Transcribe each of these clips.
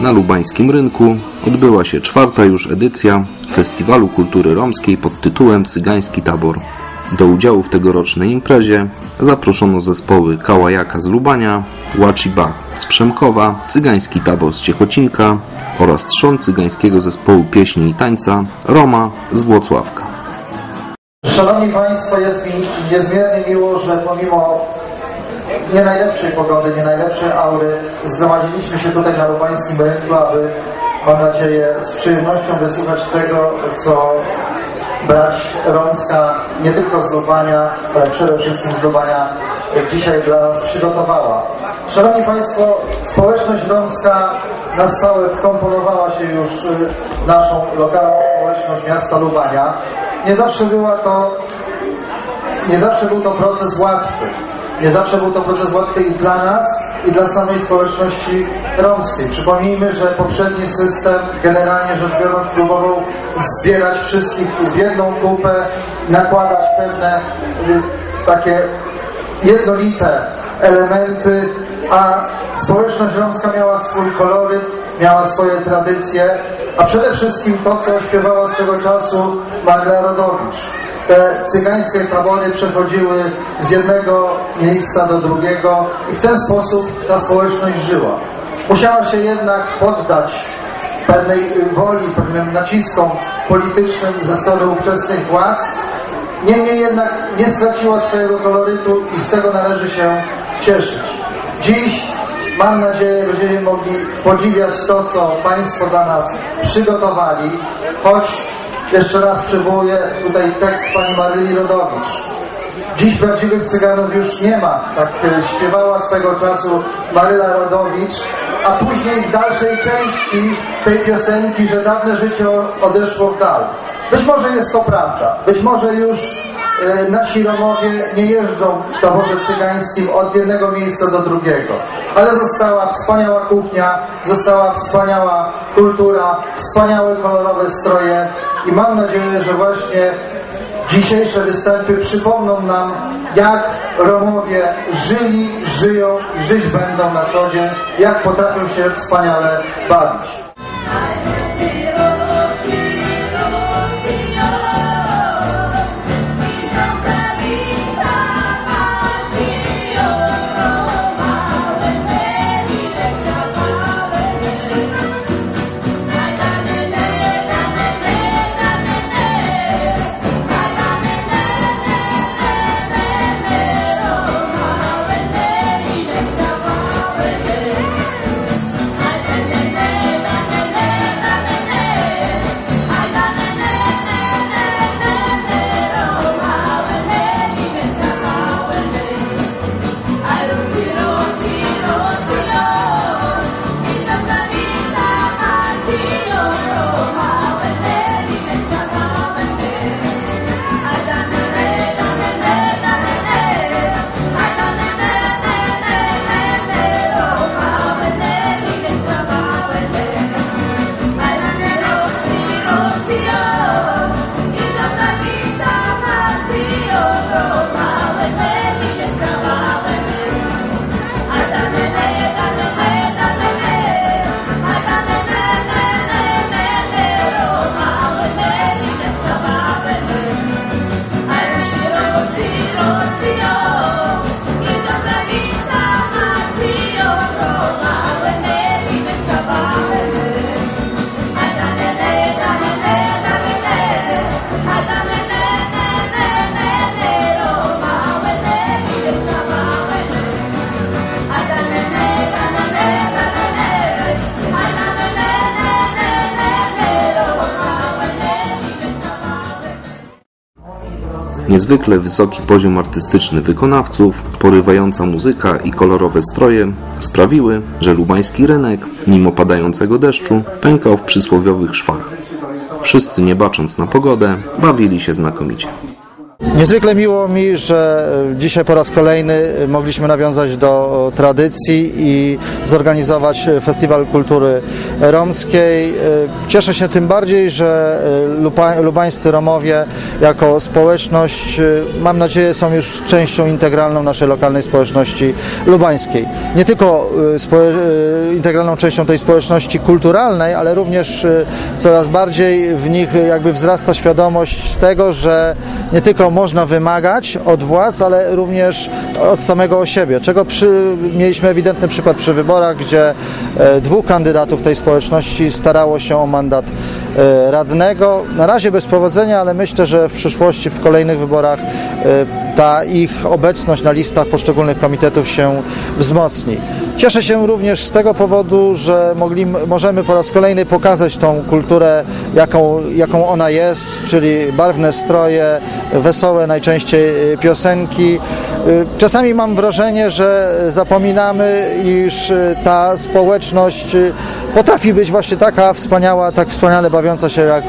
Na lubańskim rynku odbyła się czwarta już edycja Festiwalu Kultury Romskiej pod tytułem Cygański Tabor. Do udziału w tegorocznej imprezie zaproszono zespoły Kałajaka z Lubania, Łaci Bach z Przemkowa, Cygański Tabor z Ciechocinka oraz trzon cygańskiego zespołu pieśni i tańca Roma z Włocławka. Szanowni Państwo, jest mi niezmiernie miło, że pomimo nie najlepszej pogody, nie najlepszej aury zgromadziliśmy się tutaj na lubańskim rynku, aby mam nadzieję z przyjemnością wysłuchać tego, co brać Romska nie tylko z Lubania, ale przede wszystkim z Lubania dzisiaj dla nas przygotowała. Szanowni Państwo, społeczność romska na stałe wkomponowała się już w naszą lokalną społeczność miasta Lubania. Nie zawsze była to, nie zawsze był to proces łatwy. Nie zawsze był to proces łatwy i dla nas, i dla samej społeczności romskiej. Przypomnijmy, że poprzedni system, generalnie rzecz biorąc, próbował zbierać wszystkich w jedną kupę, nakładać pewne y, takie jednolite elementy, a społeczność romska miała swój koloryt, miała swoje tradycje, a przede wszystkim to, co śpiewała swego czasu Magda Rodowicz. Te cygańskie tabory przechodziły z jednego miejsca do drugiego i w ten sposób ta społeczność żyła. Musiała się jednak poddać pewnej woli, pewnym naciskom politycznym ze strony ówczesnych władz. Niemniej jednak nie straciła swojego kolorytu i z tego należy się cieszyć. Dziś mam nadzieję będziemy mogli podziwiać to, co Państwo dla nas przygotowali, choć jeszcze raz przywołuję tutaj tekst pani Maryli Rodowicz. Dziś prawdziwych cyganów już nie ma. Tak e, śpiewała swego czasu Maryla Rodowicz, a później w dalszej części tej piosenki, że dawne życie odeszło w dal. Być może jest to prawda. Być może już nasi Romowie nie jeżdżą w toworze cygańskim od jednego miejsca do drugiego. Ale została wspaniała kuchnia, została wspaniała kultura, wspaniałe kolorowe stroje i mam nadzieję, że właśnie dzisiejsze występy przypomną nam, jak Romowie żyli, żyją i żyć będą na co dzień, jak potrafią się wspaniale bawić. Niezwykle wysoki poziom artystyczny wykonawców, porywająca muzyka i kolorowe stroje sprawiły, że lubański rynek, mimo padającego deszczu, pękał w przysłowiowych szwach. Wszyscy, nie bacząc na pogodę, bawili się znakomicie. Niezwykle miło mi, że e, dzisiaj po raz kolejny e, mogliśmy nawiązać do e, tradycji i zorganizować Festiwal Kultury Romskiej. Cieszę się tym bardziej, że lubańscy Romowie jako społeczność, mam nadzieję, są już częścią integralną naszej lokalnej społeczności lubańskiej. Nie tylko spo- e, integralną częścią tej społeczności kulturalnej, ale również e, coraz bardziej w nich jakby wzrasta świadomość tego, że nie tylko można wymagać od władz, ale również od samego siebie, czego przy, mieliśmy ewidentny przykład przy wyborach, gdzie e, dwóch kandydatów tej społeczności starało się o mandat e, radnego. Na razie bez powodzenia, ale myślę, że w przyszłości, w kolejnych wyborach e, ta ich obecność na listach poszczególnych komitetów się wzmocni. Cieszę się również z tego powodu, że mogli, możemy po raz kolejny pokazać tą kulturę, jaką, jaką ona jest, czyli barwne stroje, wesołe najczęściej y, piosenki. Y, Czasami mam wrażenie, że zapominamy, iż y, ta społeczność potrafi być właśnie taka wspaniała, tak wspaniale bawiąca się jak,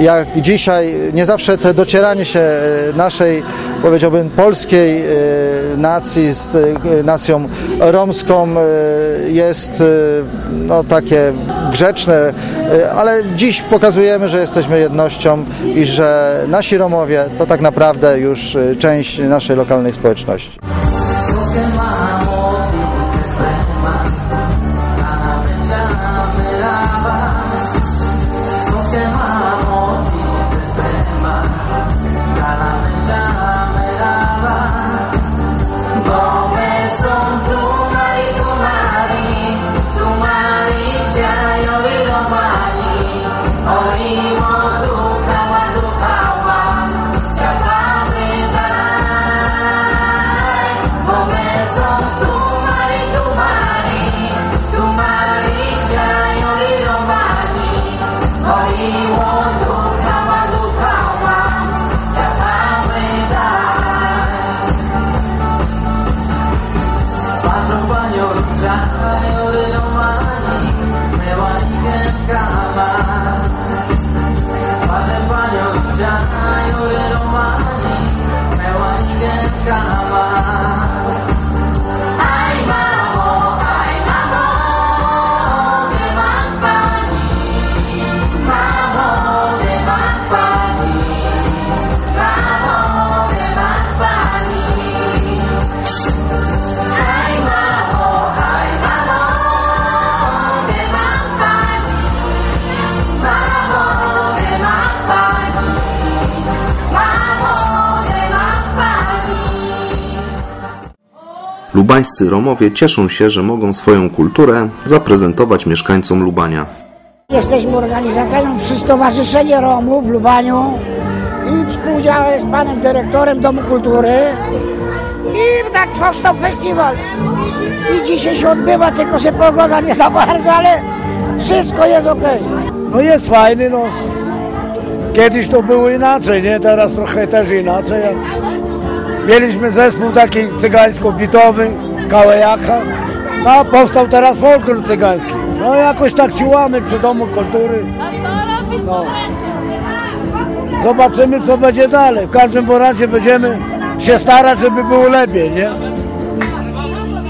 jak dzisiaj. Nie zawsze to docieranie się naszej, powiedziałbym, polskiej y, nacji z y, nacją romską y, jest no, takie grzeczne, ale dziś pokazujemy, że jesteśmy jednością i że nasi Romowie to tak naprawdę już część naszej lokalnej społeczności. Come on. Lubańscy Romowie cieszą się, że mogą swoją kulturę zaprezentować mieszkańcom Lubania. Jesteśmy organizatorem przy Stowarzyszenie Romów w Lubaniu i współdziałam z panem dyrektorem Domu Kultury i tak powstał festiwal. I dzisiaj się odbywa, tylko że pogoda nie za bardzo, ale wszystko jest ok. No jest fajny, no. Kiedyś to było inaczej, nie? Teraz trochę też inaczej. Mieliśmy zespół taki cygańsko-bitowy, Kałejaka, no a powstał teraz folklor cygański. No jakoś tak ciłamy przy Domu Kultury. No. Zobaczymy co będzie dalej. W każdym razie będziemy się starać, żeby było lepiej, nie?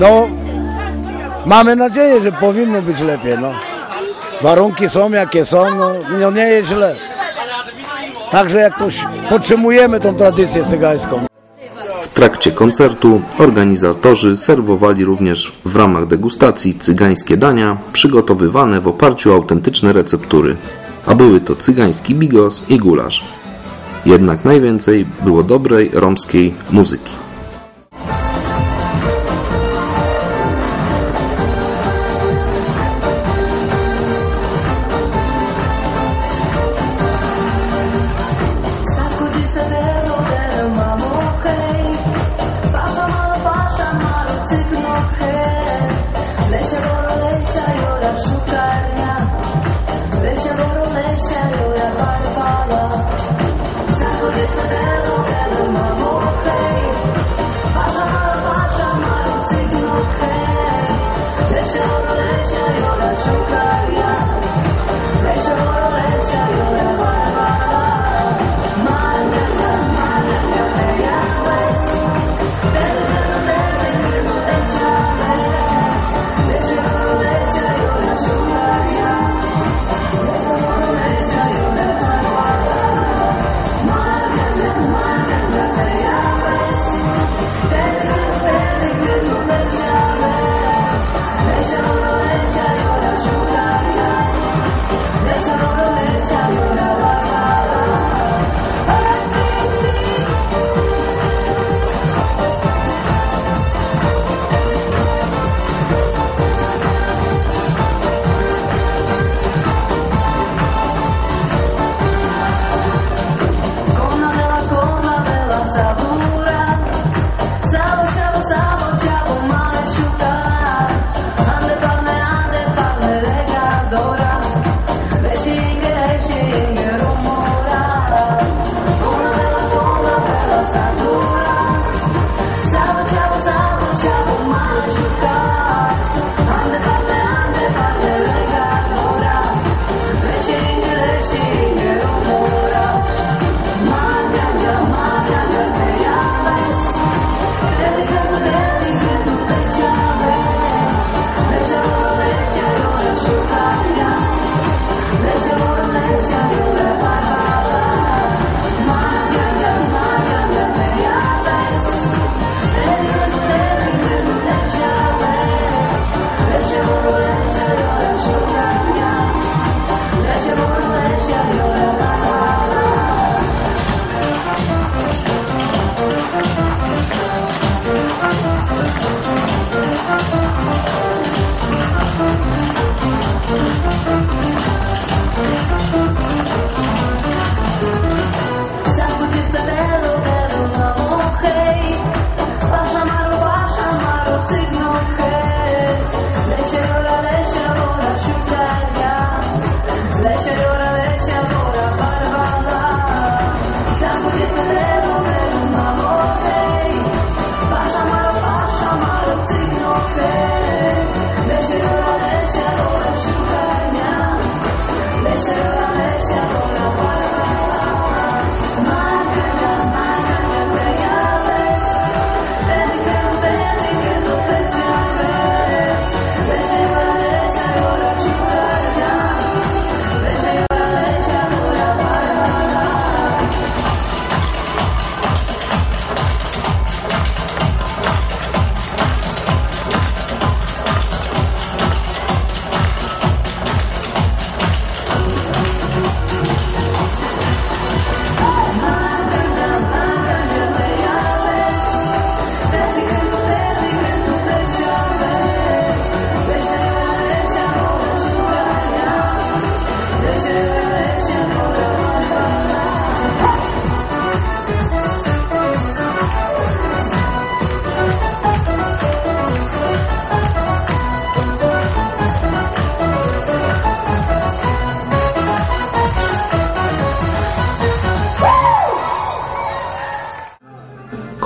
No, mamy nadzieję, że powinno być lepiej, no. Warunki są jakie są, no, no nie jest źle. Także jakoś podtrzymujemy tą tradycję cygańską. Trakcie koncertu organizatorzy serwowali również w ramach degustacji cygańskie dania przygotowywane w oparciu o autentyczne receptury, a były to cygański bigos i gulasz. Jednak najwięcej było dobrej romskiej muzyki.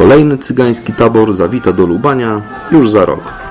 Kolejny cygański tabor zawita do Lubania już za rok.